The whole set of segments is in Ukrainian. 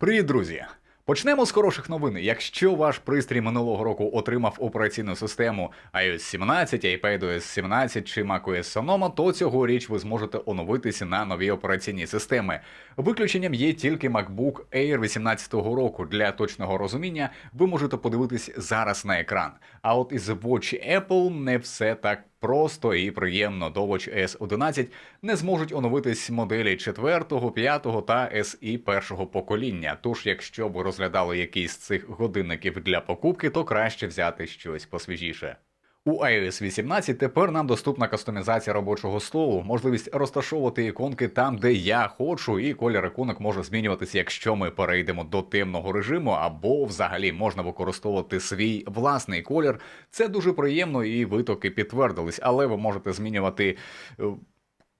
Привіт, друзі! Почнемо з хороших новин. Якщо ваш пристрій минулого року отримав операційну систему iOS 17, iPadOS 17 чи macOS Sonoma, то цьогоріч ви зможете оновитися на нові операційні системи. Виключенням є тільки MacBook Air 18-го року. Для точного розуміння ви можете подивитись зараз на екран. А от із Watch Apple не все так просто і приємно до Watch S11 не зможуть оновитись моделі 4, 5 та SE першого покоління. Тож, якщо ви розглядали якийсь з цих годинників для покупки, то краще взяти щось посвіжіше. У iOS 18 тепер нам доступна кастомізація робочого столу, можливість розташовувати іконки там, де я хочу, і колір іконок може змінюватися, якщо ми перейдемо до темного режиму, або взагалі можна використовувати свій власний колір. Це дуже приємно, і витоки підтвердились, але ви можете змінювати.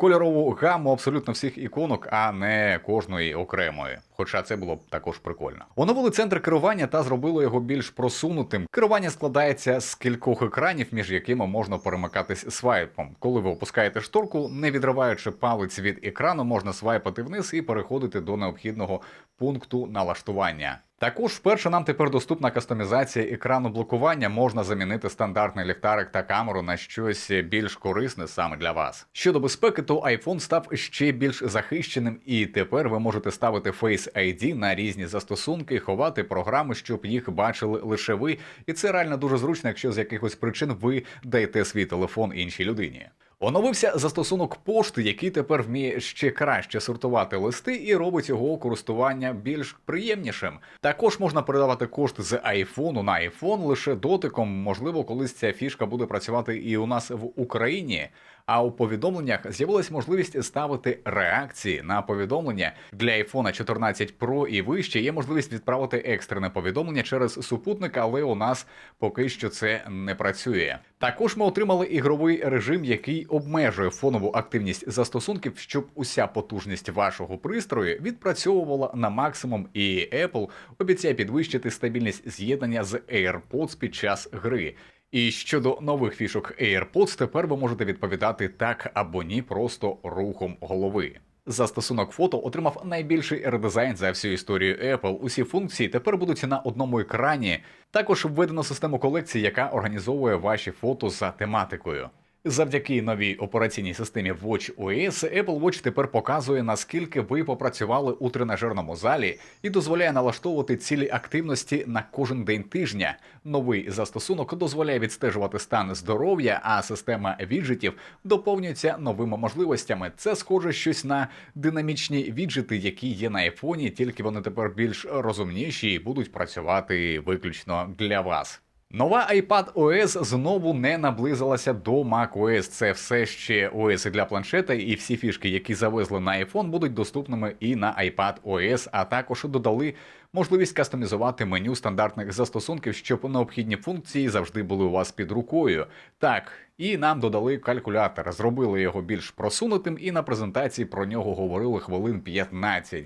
Кольорову гаму абсолютно всіх іконок, а не кожної окремої. Хоча це було б також прикольно. Оновили центр керування та зробили його більш просунутим. Керування складається з кількох екранів, між якими можна перемикатись свайпом. Коли ви опускаєте шторку, не відриваючи палець від екрану, можна свайпати вниз і переходити до необхідного пункту налаштування. Також вперше нам тепер доступна кастомізація екрану блокування. Можна замінити стандартний ліхтарик та камеру на щось більш корисне саме для вас. Щодо безпеки, то iPhone став ще більш захищеним, і тепер ви можете ставити Face ID на різні застосунки, ховати програми, щоб їх бачили лише ви. І це реально дуже зручно, якщо з якихось причин ви даєте свій телефон іншій людині. Оновився застосунок пошти, який тепер вміє ще краще сортувати листи і робить його користування більш приємнішим. Також можна передавати кошти з айфону на айфон лише дотиком. Можливо, колись ця фішка буде працювати і у нас в Україні. А у повідомленнях з'явилась можливість ставити реакції на повідомлення для iPhone 14 Pro і вище. Є можливість відправити екстрене повідомлення через супутник, але у нас поки що це не працює. Також ми отримали ігровий режим, який обмежує фонову активність застосунків, щоб уся потужність вашого пристрою відпрацьовувала на максимум, і Apple обіцяє підвищити стабільність з'єднання з AirPods під час гри. І щодо нових фішок AirPods, тепер ви можете відповідати так або ні, просто рухом голови. Застосунок фото отримав найбільший редизайн за всю історію Apple. Усі функції тепер будуть на одному екрані. Також введено систему колекції, яка організовує ваші фото за тематикою. Завдяки новій операційній системі Watch OS, Apple Watch тепер показує, наскільки ви попрацювали у тренажерному залі і дозволяє налаштовувати цілі активності на кожен день тижня. Новий застосунок дозволяє відстежувати стан здоров'я, а система віджитів доповнюється новими можливостями. Це схоже щось на динамічні віджити, які є на айфоні, тільки вони тепер більш розумніші і будуть працювати виключно для вас. Нова iPad OS знову не наблизилася до macOS. Це все ще OS для планшета, і всі фішки, які завезли на iPhone, будуть доступними і на iPad OS, а також додали можливість кастомізувати меню стандартних застосунків, щоб необхідні функції завжди були у вас під рукою. Так, і нам додали калькулятор, зробили його більш просунутим, і на презентації про нього говорили хвилин 15.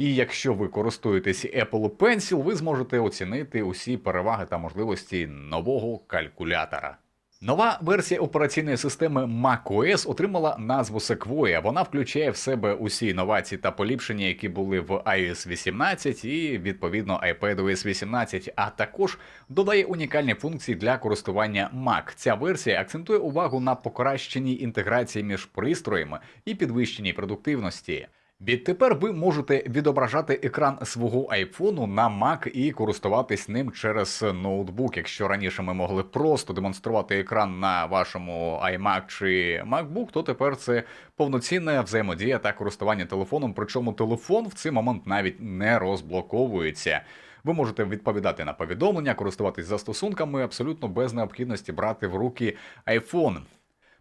І якщо ви користуєтесь Apple Pencil, ви зможете оцінити усі переваги та можливості нового калькулятора. Нова версія операційної системи macOS отримала назву Sequoia. Вона включає в себе усі інновації та поліпшення, які були в iOS 18 і відповідно iPadOS 18, а також додає унікальні функції для користування Mac. Ця версія акцентує увагу на покращеній інтеграції між пристроями і підвищеній продуктивності. Відтепер ви можете відображати екран свого айфону на Mac і користуватись ним через ноутбук. Якщо раніше ми могли просто демонструвати екран на вашому iMac чи MacBook, то тепер це повноцінна взаємодія та користування телефоном. Причому телефон в цей момент навіть не розблоковується. Ви можете відповідати на повідомлення, користуватись застосунками абсолютно без необхідності брати в руки iPhone.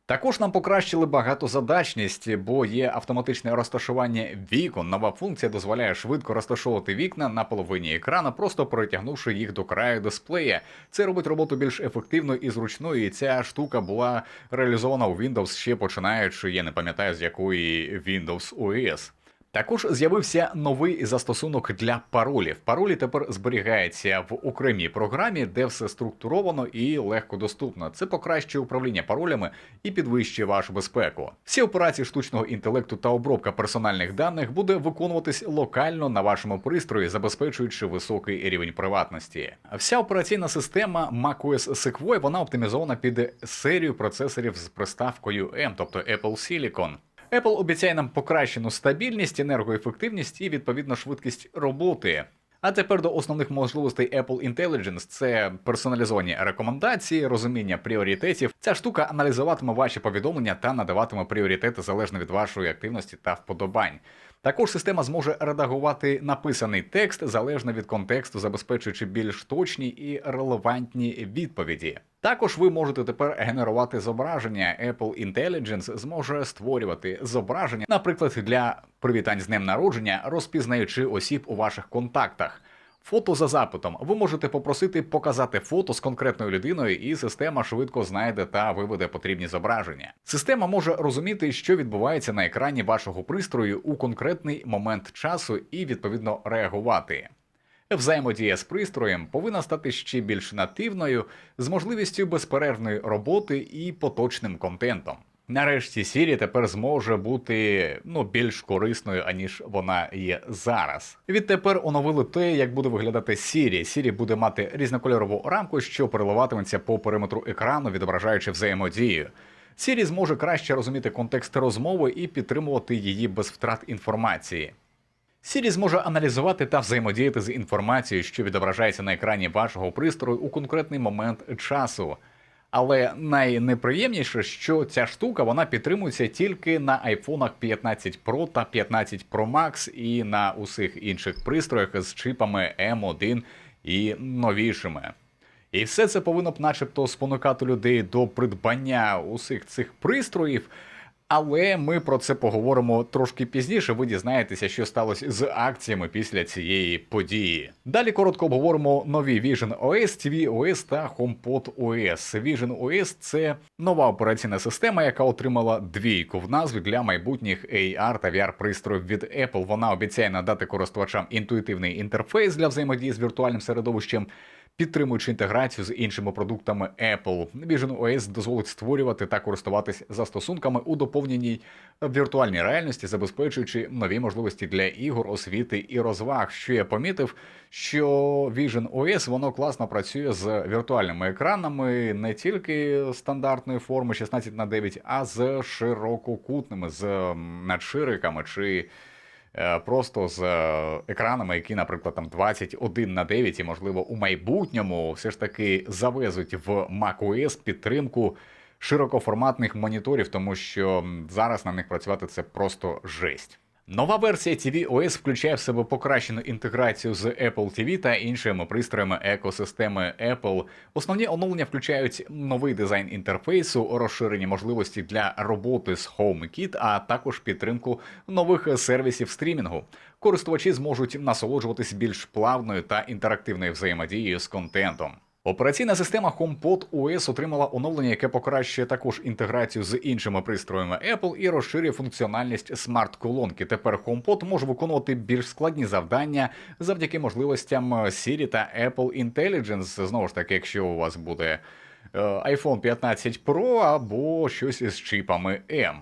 Також нам покращили багатозадачність, бо є автоматичне розташування вікон. Нова функція дозволяє швидко розташовувати вікна на половині екрана, просто притягнувши їх до краю дисплея. Це робить роботу більш ефективною і зручною. І ця штука була реалізована у Windows ще починаючи, я не пам'ятаю з якої Windows OS. Також з'явився новий застосунок для паролів. Паролі тепер зберігаються в окремій програмі, де все структуровано і легко доступно. Це покращує управління паролями і підвищує вашу безпеку. Всі операції штучного інтелекту та обробка персональних даних буде виконуватись локально на вашому пристрої, забезпечуючи високий рівень приватності. Вся операційна система macOS Sequoia, вона оптимізована під серію процесорів з приставкою M, тобто Apple Silicon. Apple обіцяє нам покращену стабільність, енергоефективність і відповідно швидкість роботи. А тепер до основних можливостей Apple Intelligence – це персоналізовані рекомендації, розуміння пріоритетів. Ця штука аналізуватиме ваші повідомлення та надаватиме пріоритети залежно від вашої активності та вподобань. Також система зможе редагувати написаний текст залежно від контексту, забезпечуючи більш точні і релевантні відповіді. Також ви можете тепер генерувати зображення. Apple Intelligence зможе створювати зображення, наприклад, для привітань з днем народження, розпізнаючи осіб у ваших контактах. Фото за запитом. Ви можете попросити показати фото з конкретною людиною, і система швидко знайде та виведе потрібні зображення. Система може розуміти, що відбувається на екрані вашого пристрою у конкретний момент часу, і відповідно реагувати. Взаємодія з пристроєм повинна стати ще більш нативною, з можливістю безперервної роботи і поточним контентом. Нарешті Siri тепер зможе бути ну більш корисною, аніж вона є зараз. Відтепер оновили те, як буде виглядати Siri. Siri буде мати різнокольорову рамку, що переливатиметься по периметру екрану, відображаючи взаємодію. Siri зможе краще розуміти контекст розмови і підтримувати її без втрат інформації. Siri зможе аналізувати та взаємодіяти з інформацією, що відображається на екрані вашого пристрою у конкретний момент часу. Але найнеприємніше, що ця штука вона підтримується тільки на айфонах 15 Pro та 15 Pro Max і на усіх інших пристроях з чипами M1 і новішими. І все це повинно б, начебто, спонукати людей до придбання усіх цих пристроїв. Але ми про це поговоримо трошки пізніше. Ви дізнаєтеся, що сталося з акціями після цієї події. Далі коротко обговоримо нові Vision OS, TV OS та HomePod OS. Vision OS – це нова операційна система, яка отримала двійку в назві для майбутніх AR та VR пристроїв від Apple. Вона обіцяє надати користувачам інтуїтивний інтерфейс для взаємодії з віртуальним середовищем підтримуючи інтеграцію з іншими продуктами Apple. Vision OS дозволить створювати та користуватись застосунками у доповненій віртуальній реальності, забезпечуючи нові можливості для ігор, освіти і розваг. Що я помітив, що Vision OS воно класно працює з віртуальними екранами не тільки стандартної форми 16 на 9, а з ширококутними, з надшириками чи Е, просто з е, екранами, які, наприклад, там 21 на 9, і можливо у майбутньому все ж таки завезуть в macOS підтримку широкоформатних моніторів, тому що зараз на них працювати це просто жесть. Нова версія TV OS включає в себе покращену інтеграцію з Apple TV та іншими пристроями екосистеми Apple. Основні оновлення включають новий дизайн інтерфейсу, розширені можливості для роботи з HomeKit, а також підтримку нових сервісів стрімінгу. Користувачі зможуть насолоджуватись більш плавною та інтерактивною взаємодією з контентом. Операційна система HomePod OS отримала оновлення, яке покращує також інтеграцію з іншими пристроями Apple і розширює функціональність смарт-колонки. Тепер HomePod може виконувати більш складні завдання завдяки можливостям Siri та Apple Intelligence. Знову ж таки, якщо у вас буде е, iPhone 15 Pro або щось із чипами M.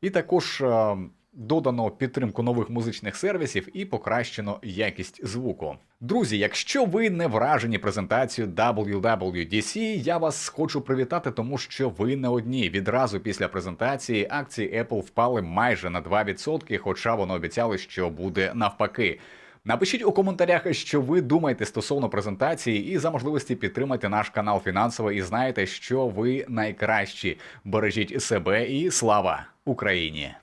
І також е, додано підтримку нових музичних сервісів і покращено якість звуку. Друзі, якщо ви не вражені презентацією WWDC, я вас хочу привітати, тому що ви не одні. Відразу після презентації акції Apple впали майже на 2%, хоча вони обіцяли, що буде навпаки. Напишіть у коментарях, що ви думаєте стосовно презентації, і за можливості підтримати наш канал фінансово і знаєте, що ви найкращі. Бережіть себе і слава Україні!